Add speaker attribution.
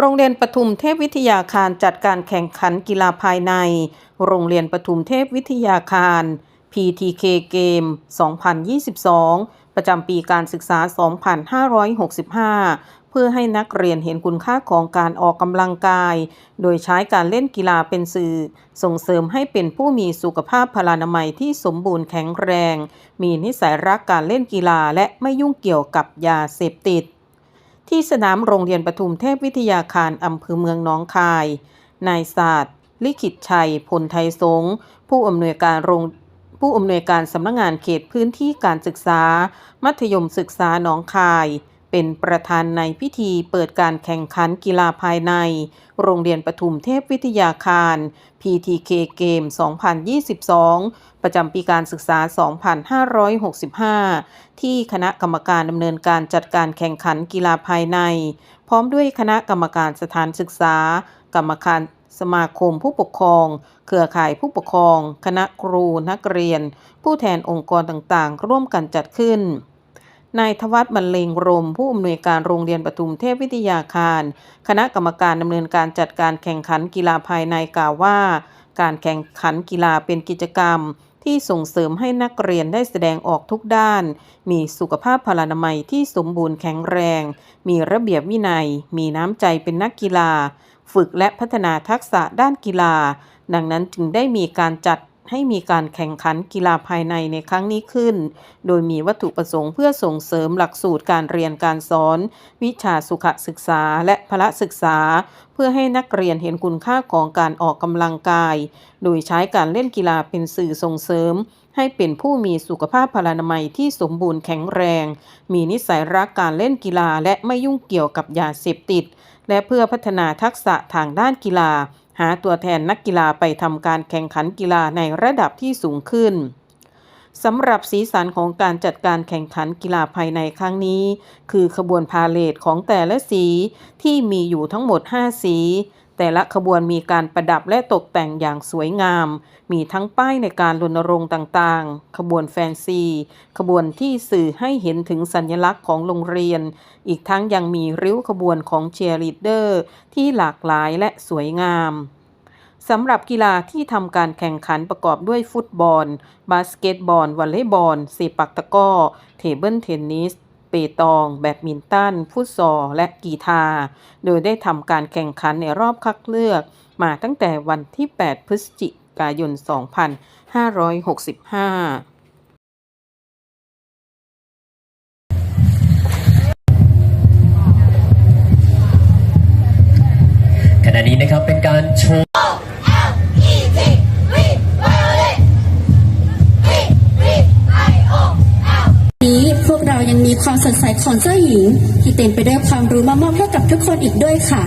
Speaker 1: โรงเรียนปทุมเทพวิทยาคารจัดการแข่งขันกีฬาภายใน โรงเรียนปทุมเทพวิทยาคาร PTK เกม 2022 ประจำปีการศึกษา 2565 เพื่อให้นักเรียนเห็นคุณค่าของการออกกำลังกาย โดยใช้การเล่นกีฬาเป็นสื่อ ส่งเสริมให้เป็นผู้มีสุขภาพพลานามัยที่สมบูรณ์แข็งแรง มีนิสัยรักการเล่นกีฬาและไม่ยุ่งเกี่ยวกับยาเสพติด ที่สนามโรงเรียนปทุมเทพวิทยาคารอำเภอเมืองน้องคาย นายศาสตร์ ลิขิตชัย พลไทยสงผู้อำนวยการโรงผู้อำนวยการสำนักงงานเขตพื้นที่การศึกษา มัธยมศึกษาหนองคาย เป็นประธานในพิธีเปิดการแข่งขันกีฬาภายใน โรงเรียนปทุมเทพวิทยาคาร PTK เกม 2022 ประจำปีการศึกษา 2565 ที่คณะกรรมการดำเนินการจัดการแข่งขันกีฬาภายใน พร้อมด้วยคณะกรรมการสถานศึกษา กรรมการสมาคมผู้ปกครอง เครือข่ายผู้ปกครอง คณะครูนักเรียน ผู้แทนองค์กรต่างๆ ร่วมกันจัดขึ้น นายทวัฒน์บรรเลงรม ผู้อำนวยการโรงเรียนปทุมเทพวิทยาคาร คณะกรรมการดำเนินการจัดการแข่งขันกีฬาภายในกล่าวว่า การแข่งขันกีฬาเป็นกิจกรรม ที่ส่งเสริมให้นักเรียนได้แสดงออกทุกด้าน มีสุขภาพพลานามัยที่สมบูรณ์แข็งแรง มีระเบียบวินัย มีน้ำใจเป็นนักกีฬา ฝึกและพัฒนาทักษะด้านกีฬา ดังนั้นจึงได้มีการจัด ให้มีการแข่งขันกีฬาภายในในครั้งนี้ขึ้น โดยมีวัตถุประสงค์เพื่อส่งเสริมหลักสูตรการเรียนการสอน วิชาสุขศึกษาและพละศึกษา เพื่อให้นักเรียนเห็นคุณค่าของการออกกำลังกาย โดยใช้การเล่นกีฬาเป็นสื่อส่งเสริม ให้เป็นผู้มีสุขภาพพลานามัยที่สมบูรณ์แข็งแรง มีนิสัยรักการเล่นกีฬาและไม่ยุ่งเกี่ยวกับยาเสพติด และเพื่อพัฒนาทักษะทางด้านกีฬา หาตัวแทนนักกีฬาไปทำการแข่งขันกีฬาในระดับที่สูงขึ้นสำหรับสีสันของการจัดการแข่งขันกีฬาภายในครั้งนี้ คือขบวนพาเลทของแต่ละสีที่มีอยู่ทั้งหมด 5 สี แต่ละขบวนมีการประดับและตกแต่งอย่างสวยงาม มีทั้งป้ายในการรณรงค์ต่างๆ ขบวนแฟนซี ขบวนที่สื่อให้เห็นถึงสัญลักษณ์ของโรงเรียน อีกทั้งยังมีริ้วขบวนของเชียร์ลีดเดอร์ที่หลากหลายและสวยงามสำหรับกีฬาที่ทำการแข่งขันประกอบด้วยฟุตบอล บาสเกตบอล วอลเลย์บอลเซปักตะก้อ เทเบิลเทนนิส เปตอง แบดมินตันฟุตซอลและกีฬาโดยได้ทำการแข่งขันในรอบคัดเลือก มาตั้งแต่วันที่ 8 พฤศจิกายน 2565
Speaker 2: ขณะนี้นะครับเป็นการโชว์
Speaker 3: ยังมีความสดใสของเจ้าหญิง ที่เต็มไปด้วยความรู้มามอบให้กับทุกคนอีกด้วยค่ะ